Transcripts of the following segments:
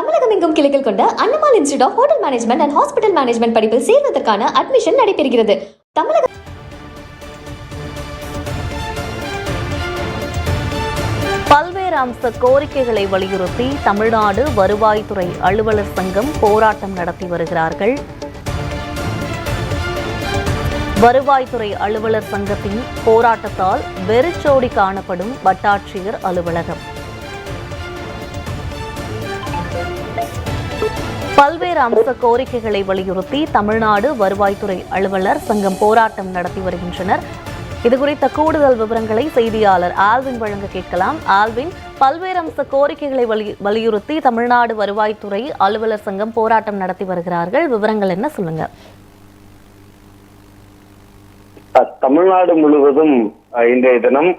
தமிழகம் எங்கும் கிளைகள் கொண்ட Annamal institute of hotel management and hospital management படிப்பில் சேர்வதற்கான அட்மிஷன் நடைபெறுகிறது. தமிழக பல்வேறு அம்ச கோரிக்கைகளை வலியுறுத்தி தமிழ்நாடு வருவாய்த்துறை அலுவலர் சங்கம் போராட்டம் நடத்தி வருகிறார்கள். வருவாய்த்துறை அலுவலர் சங்கத்தின் போராட்டத்தால் வெறிச்சோடி காணப்படும் வட்டாட்சியர் அலுவலகம். பல்வேறு அம்ச கோரிக்கைகளை வலியுறுத்தி தமிழ்நாடு வருவாய்த்துறை அலுவலர் சங்கம் போராட்டம் நடத்தி வருகின்றனர். இது குறித்த கூடுதல் விவரங்களை செய்தியாளர் ஆல்வின் வழங்க கேட்கலாம். ஆல்வின் பல்வேறு அம்ச கோரிக்கைகளை வலி வலியுறுத்தி தமிழ்நாடு வருவாய்த்துறை அலுவலர் சங்கம் போராட்டம் நடத்தி வருகிறார்கள். விவரங்கள் என்ன? சொல்லுங்க. தமிழ்நாடு முழுவதும் இன்றைய தினம்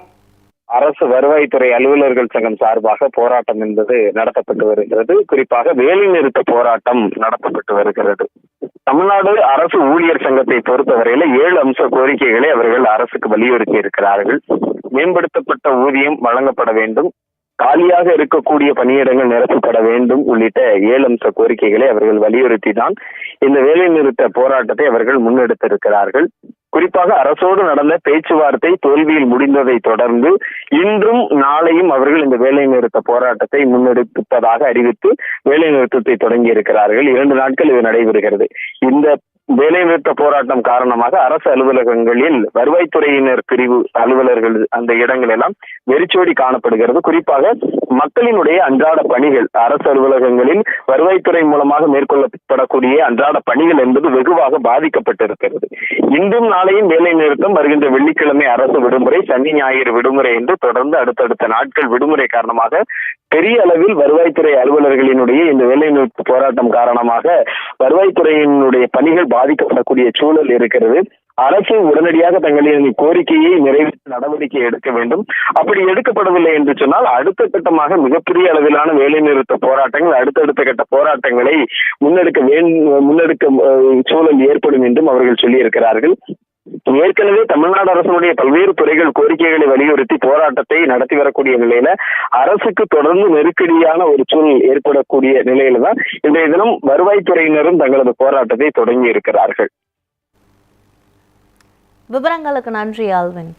அரசு வருவாய்த்துறை அலுவலர்கள் சங்கம் சார்பாக போராட்டம் என்பது நடத்தப்பட்டு வருகிறது. குறிப்பாக வேலைநிறுத்த போராட்டம் நடத்தப்பட்டு வருகிறது. தமிழ்நாடு அரசு ஊழியர் சங்கத்தை பொறுத்தவரையில ஏழு அம்ச கோரிக்கைகளை அவர்கள் அரசுக்கு வலியுறுத்தி இருக்கிறார்கள். மேம்படுத்தப்பட்ட ஊதியம் வழங்கப்பட வேண்டும். காலியாக இருக்கக்கூடிய பணியிடங்கள் நிரப்பப்பட வேண்டும் உள்ளிட்ட ஏழு அம்ச கோரிக்கைகளை அவர்கள் வலியுறுத்தி தான் இந்த வேலைநிறுத்த போராட்டத்தை அவர்கள் முன்னெடுத்திருக்கிறார்கள். குறிப்பாக அரசோடு நடந்த பேச்சுவார்த்தை தோல்வியில் முடிந்ததை தொடர்ந்து இன்றும் நாளையும் அவர்கள் இந்த வேலைநிறுத்த போராட்டத்தை முன்னெடுப்பதாக அறிவித்து வேலைநிறுத்தத்தை தொடங்கி இருக்கிறார்கள் இரண்டு நாட்கள் இது நடைபெறுகிறது. இந்த வேலைநிறுத்த போராட்டம் காரணமாக அரசு அலுவலகங்களில் வருவாய்த்துறையினர் பிரிவு அலுவலர்கள் அந்த இடங்கள் எல்லாம் வெறிச்சோடி காணப்படுகிறது. குறிப்பாக மக்களினுடைய அன்றாட பணிகள் அரசு அலுவலகங்களில் வருவாய்த்துறை மூலமாக மேற்கொள்ளப்படக்கூடிய அன்றாட பணிகள் என்பது வெகுவாக பாதிக்கப்பட்டிருக்கிறது. இன்றும் நாளையும் வேலை நிறுத்தம் வருகின்ற வெள்ளிக்கிழமை அரசு விடுமுறை சனி ஞாயிறு விடுமுறை என்று தொடர்ந்து அடுத்தடுத்த நாட்கள் விடுமுறை காரணமாக பெரிய அளவில் வருவாய்த்துறை அலுவலர்களினுடைய இந்த வேலைநிறுத்த போராட்டம் காரணமாக வருவாய்த்துறையினுடைய பணிகள் பாதிக்கப்படக்கூடிய சூழல் இருக்கிறது. அரசு உடனடியாக தங்களின் கோரிக்கையை நிறைவேற்ற நடவடிக்கை எடுக்க வேண்டும். அப்படி எடுக்கப்படவில்லை என்று சொன்னால் அடுத்த கட்டமாக மிகப்பெரிய அளவிலான வேலைநிறுத்த போராட்டங்கள் அடுத்தடுத்த கட்ட போராட்டங்களை முன்னெடுக்க வேண்டும் முன்னெடுக்க சூழல் ஏற்படும் என்றும் அவர்கள் சொல்லியிருக்கிறார்கள். ஏற்கனவே தமிழ்நாடு அரசினுடைய பல்வேறு துறைகள் கோரிக்கைகளை வலியுறுத்தி போராட்டத்தை நடத்தி வரக்கூடிய நிலையில அரசுக்கு தொடர்ந்து நெருக்கடியான ஒரு சூழல் ஏற்படக்கூடிய நிலையில தான் இன்றைய தினம் வருவாய்த்துறையினரும் தங்களது போராட்டத்தை தொடங்கி இருக்கிறார்கள் விவரங்களுக்கு நன்றி ஆல்வின்.